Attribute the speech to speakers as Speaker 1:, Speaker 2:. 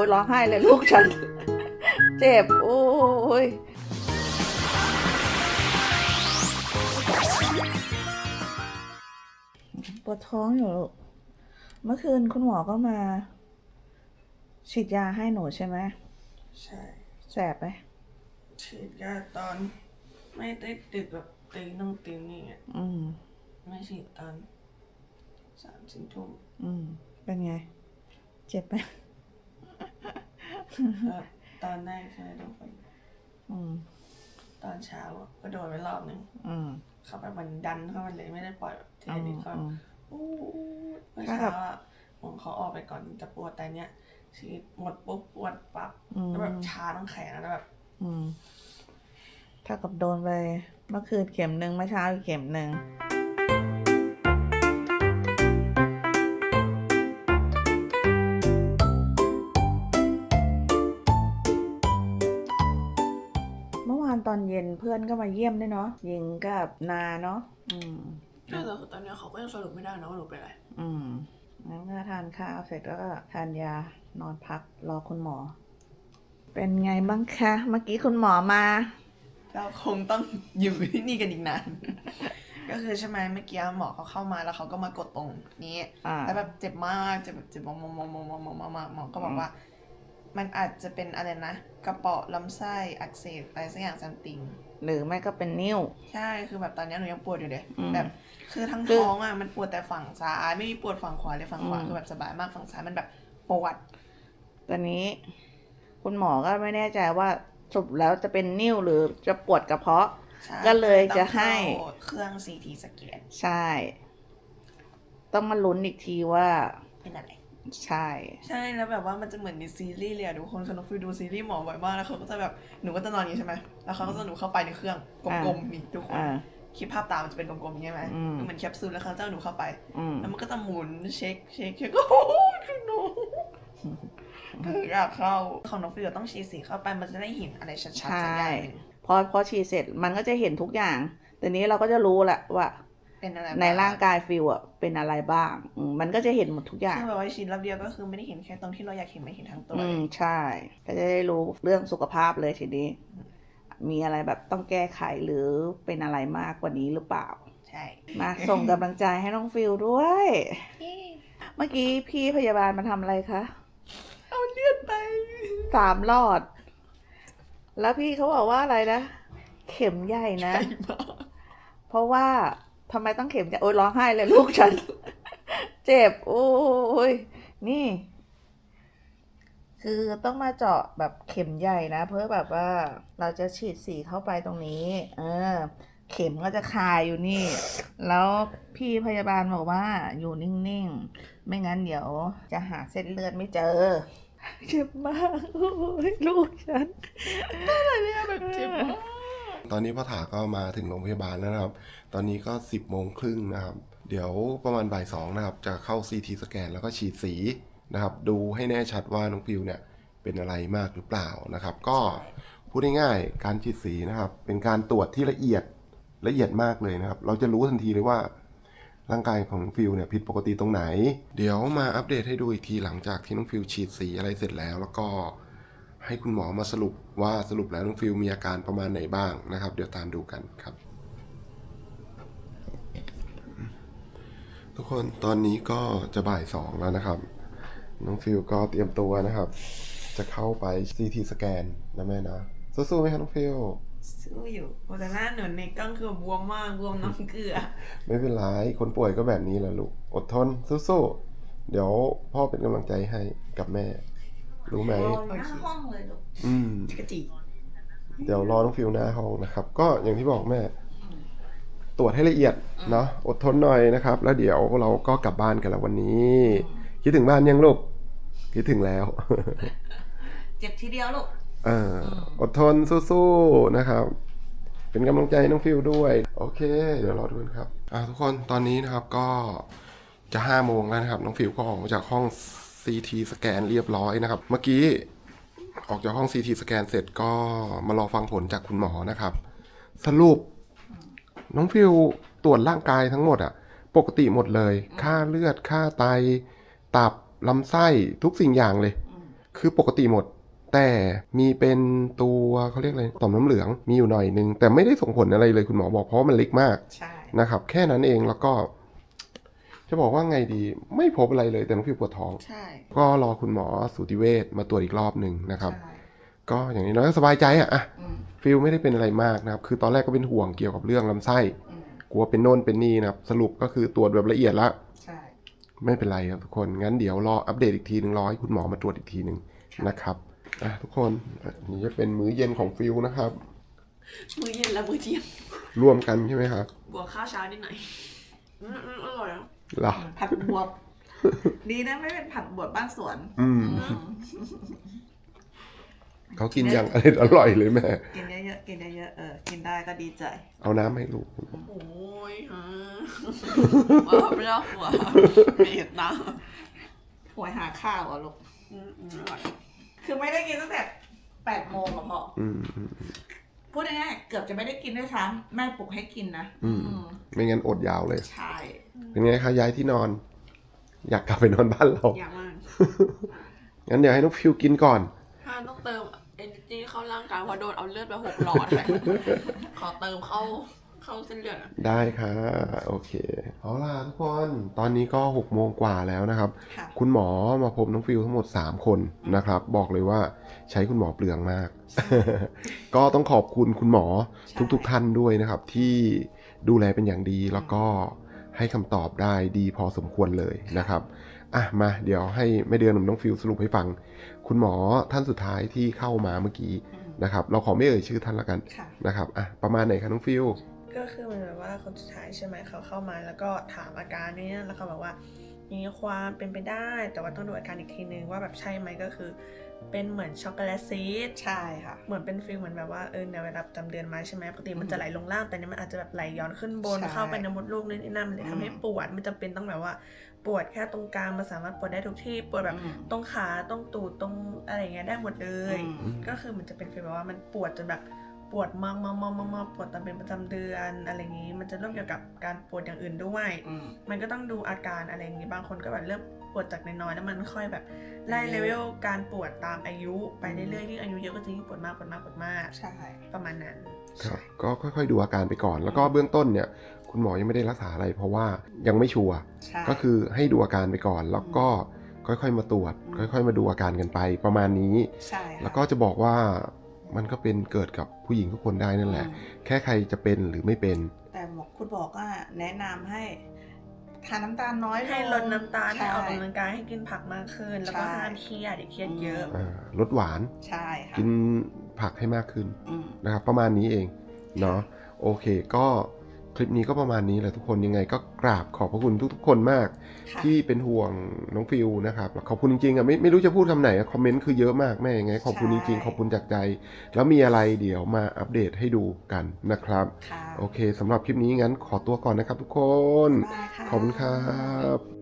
Speaker 1: อ้ยร้องไห้เลยลูกฉัน เจ็บ โอ้ยปวดท้องอยู่ลูกเมื่อคืนคุณหมอก็มา ฉีดยาให้หนูใช่ไหม
Speaker 2: ใช่
Speaker 1: แสบไหม
Speaker 2: ฉีดยาตอน ไม่ได้ติดแบบตีน้องตีนี่อะ
Speaker 1: อืม
Speaker 2: ไม่ฉีดตอนสามสี่ทุ่ม
Speaker 1: อืม เป็นไง เจ็บไหม
Speaker 2: แบบตอนแรกใช่ไหมทุกคน
Speaker 1: อืม
Speaker 2: ตอนเช้าอะก็โดนไปรอบหนึ่ง
Speaker 1: อืม
Speaker 2: เขาแบบมันดันเข้ามาเลยไม่ได้ปล่อยแบบทีละนิดเขา
Speaker 1: อืม
Speaker 2: อู้เมื่อ
Speaker 1: ครั
Speaker 2: เช้า
Speaker 1: บ
Speaker 2: อะผมเขาออกไปก่อนจะปวดแต่เนี้ยฉีดหมดปุ๊บปวดปับ
Speaker 1: อืม
Speaker 2: แล้วแบบชาต้องแขนแล้วแบบ
Speaker 1: อืมถ้ากับโดนไปเมื่อคืนเข็มหนึ่งเมื่อเช้าอีกเข็มหนึ่ง มื่อวานตอนเย็นเพื่อนก็มาเยี่ยมด้วยเนาะยิงกับนาเนาะอืม
Speaker 2: ใช่แต่ตอนนี้เขาก็ยังสรุปไม่ได้นะว่าหนูเป็นอะไร
Speaker 1: อืมงั้นก็ทานข้าวเสร็จก็ทานยานอนพักรอคุณหมอ เป็นไงบ้างคะ เมื่อกี้คุณหมอมา
Speaker 2: เราคงต้องอยู่ที่นี่กันอีกนาน ก็คือใช่ไหมเมื่อกี้หมอเขาเข้ามาแล้วเขาก็มากดตรงนี้แล้วแบบเจ็บมากเจ็บเจ็บมอกมอกมอกมอกมอกมากหมอก็บอกว่า มันอาจจะเป็นอะไรนะกระเปาะลำไส้อักเสบอะไรสักอย่างซัมติง
Speaker 1: หรือไม่ก็เป็นนิ้ว
Speaker 2: ใช่คือแบบตอนนี้หนูยังปวดอยู่เลย
Speaker 1: อืม
Speaker 2: แบบคือทั้ง
Speaker 1: คือ
Speaker 2: ท้องอะมันปวดแต่ฝั่งซ้ายไม่มีปวดฝั่งขวาเลยฝั่งขวา
Speaker 1: อืม
Speaker 2: คือแบบสบายมากฝั่งซ้ายมันแบบปวด
Speaker 1: ตอนนี้ คุณหมอก็ไม่แน่ใจว่าสรุปแล้วจะเป็นนิ้วหรือจะปวดกระเพาะ
Speaker 2: ใช่
Speaker 1: ก็เลยจะให้
Speaker 2: ต้องเข้าเครื่อง CT สแกน
Speaker 1: ใช่ ต้องมาลุ้นอีกทีว่า
Speaker 2: เป็นอะไร
Speaker 1: ใช่
Speaker 2: ใช่แล้วแบบว่ามันจะเหมือนในซีรีส์เลยอะทุกคนคือน้องฟิวดูซีรีส์หมอบ่อยมากแล้วเขาก็จะแบบหนูก็จะนอนอย่างนี้ใช่ไหมแล้วเขาก็จะหนูเข้าไปในเครื่องกลมๆนี่ทุกคน
Speaker 1: อ่า
Speaker 2: คิดภาพตามมันจะเป็นกลมๆอย่างนี้ไหม
Speaker 1: อืม
Speaker 2: เหมือนแคปซูลแล้วเขาจะเอาหนูเข้าไป
Speaker 1: อืม
Speaker 2: แล้วมันก็จะหมุนเช็คเช็คเช็คโอ้โหคือหนูอยากเข้าของน้องฟิวต้องฉีดสีเข้าไปมันจะได้เห็นอะไรชัดๆ
Speaker 1: ใช่
Speaker 2: สักอย่างหนึ่ง
Speaker 1: พอพอฉีดเสร็จมันก็จะเห็นทุกอย่างแต่นี้เราก็จะรู้แหละว่า
Speaker 2: เป็นอะไร
Speaker 1: ในร่างกายฟิวอะเป็นอะไรบ้างอืมมันก็จะเห็นหมดทุกอย่าง
Speaker 2: ซึ่งแบบว่าฉีดรอบเดียวก็คือไม่ได้เห็นแค่ตรงที่เราอยากเห็นไม่เห็นทั้งตัว
Speaker 1: อื
Speaker 2: เล
Speaker 1: ม
Speaker 2: ย
Speaker 1: ใช่ ก็จะได้รู้เรื่องสุขภาพเลยทีนี้ มีอะไรแบบต้องแก้ไขหรือเป็นอะไรมากกว่านี้หรือเปล่า
Speaker 2: ใช่
Speaker 1: มา ส่งกำลังใจให้น้องฟิลด้วย เมื่อกี้พี่พยาบาลมาทำอะไรคะ
Speaker 2: เอาเลือดไป
Speaker 1: สามหลอด แล้วพี่เขาบอกว่าอะไรนะ เข็มใหญ่นะเพราะว่า ทำไมต้องเข็มใหญ่โอ้ยร้องไห้เลยลูกฉัน เจ็บ โอ้ยนี่ คือต้องมาเจาะแบบเข็มใหญ่นะ เพื่อแบบว่าเราจะฉีดสีเข้าไปตรงนี้ เออ เข็มก็จะคายอยู่นี่ แล้วพี่พยาบาลบอกว่าอยู่นิ่งๆ ไม่งั้นเดี๋ยวจะหาเส้นเลือดไม่เจอ เจ็บมาก โอ้ยลูกฉัน
Speaker 2: เนี่ยแบบเจ็บมาก
Speaker 3: ตอนนี้พ่อถาก็มาถึงโรงพยาบาลแล้วนะครับ ตอนนี้ก็ 10บโมงครึ่งนะครับ เดี๋ยวประมาณบ่ายสองนะครับ จะเข้า CT สแกนแล้วก็ฉีดสีนะครับ ดูให้แน่ชัดว่าน้องฟิวเนี่ยเป็นอะไรมากหรือเปล่านะครับ ก็พูดง่ายๆการฉีดสีนะครับ เป็นการตรวจที่ละเอียดละเอียดมากเลยนะครับ เราจะรู้ทันทีเลยว่าร่างกายของน้องฟิวเนี่ยผิดปกติตรงไหน เดี๋ยวมาอัปเดตให้ดูอีกทีหลังจากที่น้องฟิวฉีดสีอะไรเสร็จแล้ว แล้วก็ ให้คุณหมอมาสรุปว่าสรุปแล้วน้องฟิวมีอาการประมาณไหนบ้างนะครับ เดี๋ยวตามดูกันครับ ทุกคนตอนนี้ก็จะบ่ายสองแล้วนะครับ น้องฟิวก็เตรียมตัวนะครับ จะเข้าไป CT สแกนนะแม่นะสู้ๆไหมครับน้องฟิว
Speaker 2: สู้อยู่โอ้แต่หน้าหนูในกล้องคือบวมมากบวมน้ำเกลือ
Speaker 3: ไม่เป็นไรคนป่วยก็แบบนี้แหละลูก อดทนสู้ๆเดี๋ยวพ่อเป็นกำลังใจให้กับแม่ รู้ไหม
Speaker 1: หน้าห้องเลยลูก
Speaker 3: อืม
Speaker 2: กระจิ
Speaker 3: เดี๋ยวรอน้องฟิวหน้าห้องนะครับ ก็อย่างที่บอกแม่ ตรวจให้ละเอียดเนาะอดทนหน่อยนะครับ แล้วเดี๋ยวเราก็กลับบ้านกันแล้ววันนี้ คิดถึงบ้านยังลูกคิดถึงแล้ว
Speaker 1: เจ็บทีเดียวลูก
Speaker 3: เอออดทนสู้ๆนะครับ เป็นกำลังใจให้น้องฟิวด้วย โอเค เดี๋ยวรอดูกันครับ อ่าทุกคนตอนนี้นะครับก็จะห้าโมงแล้วนะครับ น้องฟิวก็ออกมาจากห้อง CT สแกนเรียบร้อยนะครับ เมื่อกี้ออกจากห้อง CT สแกนเสร็จก็มารอฟังผลจากคุณหมอนะครับ สรุป น้องฟิวตรวจร่างกายทั้งหมดอะปกติหมดเลย ค่าเลือด ค่าไต ตับ ลำไส้ทุกสิ่งอย่างเลยคคือปกติหมด แต่มีเป็นตัวเขาเรียกอะไรต่อมน้ำเหลืองมีอยู่หน่อยนึง แต่ไม่ได้ส่งผลอะไรเลยคุณหมอบอกเพราะว่ามันเล็กมาก
Speaker 2: ใช่
Speaker 3: นะครับ แค่นั้นเองแล้วก็ จะบอกว่าไงดีไม่พบอะไรเลยแต่น้องฟิวปวดท้อง
Speaker 2: ใช่
Speaker 3: ก็รอคุณหมอสูติเวชมาตรวจอีกรอบหนึ่งนะครับ
Speaker 2: ใช่
Speaker 3: ก็อย่างนี้น้อยก็สบายใจอะอะ
Speaker 2: อืม
Speaker 3: ฟิลไม่ได้เป็นอะไรมากนะครับ คือตอนแรกก็เป็นห่วงเกี่ยวกับเรื่องลำไส้
Speaker 2: อืม
Speaker 3: กลัวเป็นโน่นเป็นนี่นะครับ สรุปก็คือตรวจแบบละเอียดแล้ว
Speaker 2: ใช่
Speaker 3: ไม่เป็นไรครับทุกคน งั้นเดี๋ยวรออัปเดตอีกทีหนึ่งรอให้คุณหมอมาตรวจอีกทีหนึ่งนะครับอะทุกคนอันนี่จะเป็นมื้อเย็นของฟิลนะครับ
Speaker 4: มื้อเย็นและมื้อเที่ยง
Speaker 3: รวมกันใช่ไหมครับ
Speaker 4: บวกข้าวเช้านิดหน่อยอืมอืมอร่อยอะ
Speaker 3: เหรอ
Speaker 1: ผัดบวบ ดีนะไม่เป็นผัดบวบบ้านสวน
Speaker 3: อืมเขากินอย่างอร่อยอร่อยเลยแม่
Speaker 1: กินเยอะๆกินเยอะๆเออกินได้ก็ดีใจ
Speaker 3: เอาน้ำให้ลูก
Speaker 4: โอ้ยฮะว้าวไม่ได้หัวเผ็ดนะ
Speaker 1: หวยหาข้าวอะลูก
Speaker 4: อืมอืมอร่อย
Speaker 1: คือไม่ได้กินตั้งแต่แปดโมงอะพ่อ
Speaker 3: อืมอืม
Speaker 1: พูดง่ายๆเกือบจะไม่ได้กินด้วยซ้ำแม่ปลุกให้กินนะ
Speaker 3: อืม
Speaker 1: อืม
Speaker 3: ไม่งั้นอดยาวเลย
Speaker 1: ใช่
Speaker 3: เป็นไงคะย้ายที่นอน อยากกลับไปนอนบ้านเรา
Speaker 4: อยากมาก
Speaker 3: งั้นเดี๋ยวให้น้องฟิวกินก่อน
Speaker 4: ถ้าต้องเติม energy เข้าร่างกายเพราะโดนเอาเลือดไปหกหลอดเลยขอเติมเข้าเข้าเส้นเลือดอะ
Speaker 3: ได้ค่ะ โอเค เอาล่ะทุกคน ตอนนี้ก็6กโมงกว่าแล้วนะครับ
Speaker 1: ค่ะ
Speaker 3: คุณหมอมาพบน้องฟิวทั้งหมด 3 คนนะครับ บอกเลยว่าใช้คุณหมอเปลืองมาก ก็ต้องขอบคุณคุณหมอ
Speaker 1: ใช่
Speaker 3: ทุกๆท่านด้วยนะครับ ที่ดูแลเป็นอย่างดีแล้วก็ ให้คำตอบได้ดีพอสมควรเลยนะครับอะมาเดี๋ยวให้แม่เดือนกับน้องฟิวสรุปให้ฟัง คุณหมอท่านสุดท้ายที่เข้ามาเมื่อกี้
Speaker 1: อืม
Speaker 3: นะครับ เราขอไม่เอ่ยชื่อท่านละกัน
Speaker 2: ค่ะ
Speaker 3: นะครับอะประมาณไหนคะน้องฟิว
Speaker 2: ก็คือ เหมือนแบบว่าคนสุดท้ายใช่ไหมเขาเข้ามาแล้วก็ถามอาการเนี้ยแล้วเขาบอกว่ามีความเป็นไปได้ แต่ว่าต้องดูอาการอีกทีนึงว่าแบบใช่ไหมก็คือเป็นเหมือนช็อกโกแลตซีด
Speaker 1: ใช่ค่ะ
Speaker 2: เหมือนเป็นฟิลเหมือนแบบว่าเออในเวลาประจำเดือนมาใช่ไหมปกติมันจะไหลลงล่างแต่เนี้ยมันอาจจะแบบไหลย้อนขึ้นบน
Speaker 1: ใช่
Speaker 2: เข้าไปในมดลูกนี่นั่นมันเลยทำให้
Speaker 1: อืม
Speaker 2: ปวดไม่จำเป็นต้องแบบว่า ปวดแค่ตรงกลางมันสามารถปวดได้ทุกที่ปวดแบบ
Speaker 1: อืม
Speaker 2: ตรงขาตรงตูดตรงอะไรอย่างเงี้ยได้หมดเลย
Speaker 1: อืม
Speaker 2: ก็คือมันจะเป็นฟีลแบบว่ามันปวดจนแบบ ปวดมากมากมากมากมากปวดตอนเป็นประจำเดือนอะไรอย่างงี้ มันจะเริ่มเกี่ยวกับการปวดอย่างอื่นด้วย
Speaker 1: อืม
Speaker 2: มันก็ต้องดูอาการอะไรอย่างงี้บางคนก็แบบเริ่มปวดจากน้อยๆแล้วมันค่อยแบบไล่
Speaker 1: เย
Speaker 2: เล
Speaker 1: อะ
Speaker 2: เวลการปวดตามอายุไปเรื่อยๆยิ่งอายุเยอะก็จะยิ่งปวดมากปวดมากปวดมาก
Speaker 1: ใช่
Speaker 2: ประมาณนั้น
Speaker 3: ครับก็ค่อยๆดูอาการไปก่อน แล้วก็เบื้องต้นเนี่ย คุณหมอยังไม่ได้รักษาอะไร เพราะว่ายังไม่ชัวร์
Speaker 1: ใช่
Speaker 3: ก็คือให้ดูอาการไปก่อนแล้วก็ค่อยๆมาตรวจ
Speaker 1: อืม
Speaker 3: ค่อย ๆ มาดูอาการกันไปประมาณนี้
Speaker 1: ใช่ค่ะ
Speaker 3: แล้วก็จะบอกว่า มันก็เป็นเกิดกับผู้หญิงทุกคนได้นั่นแหละ
Speaker 1: อืม
Speaker 3: แค่ใครจะเป็นหรือไม่เป็น
Speaker 1: แต่บอกคุณบอกว่าแนะนำให้ทานน้ำตาลน้อย
Speaker 2: ให้ลดน้ำตาลให้
Speaker 1: ช่
Speaker 2: ออกกำลังกายให้กินผักมากขึ้น แล้วก็
Speaker 1: ใช่
Speaker 2: ห้ามเครียดอย่าเครียดเยอะ
Speaker 3: อ่าลดหวาน
Speaker 1: ใช่ค่ะ
Speaker 3: กินผักให้มากขึ้น
Speaker 1: อืม
Speaker 3: นะครับประมาณนี้เองเนาะโอเคก็ค ลิปนี้ก็ประมาณนี้แหละทุกคนยังไงก็กราบขอบพระคุณทุกๆ คนมาก
Speaker 1: ค่ะ
Speaker 3: ที่เป็นห่วงน้องฟิวนะครับขอบคุณจริงๆอะไม่ไม่รู้จะพูดคำไหนอะคอมเมนต์คือเยอะมากแม่ยังไง ขอบคุณจริงๆขอบคุณจากใจ แล้วมีอะไรเดี๋ยวมาอัปเดตให้ดูกันนะครับ
Speaker 1: ค่ะ
Speaker 3: โอเคสำหรับคลิปนี้งั้นขอตัวก่อนนะครับทุกคน
Speaker 1: ได้ค่ะ
Speaker 3: ขอบคุณครับ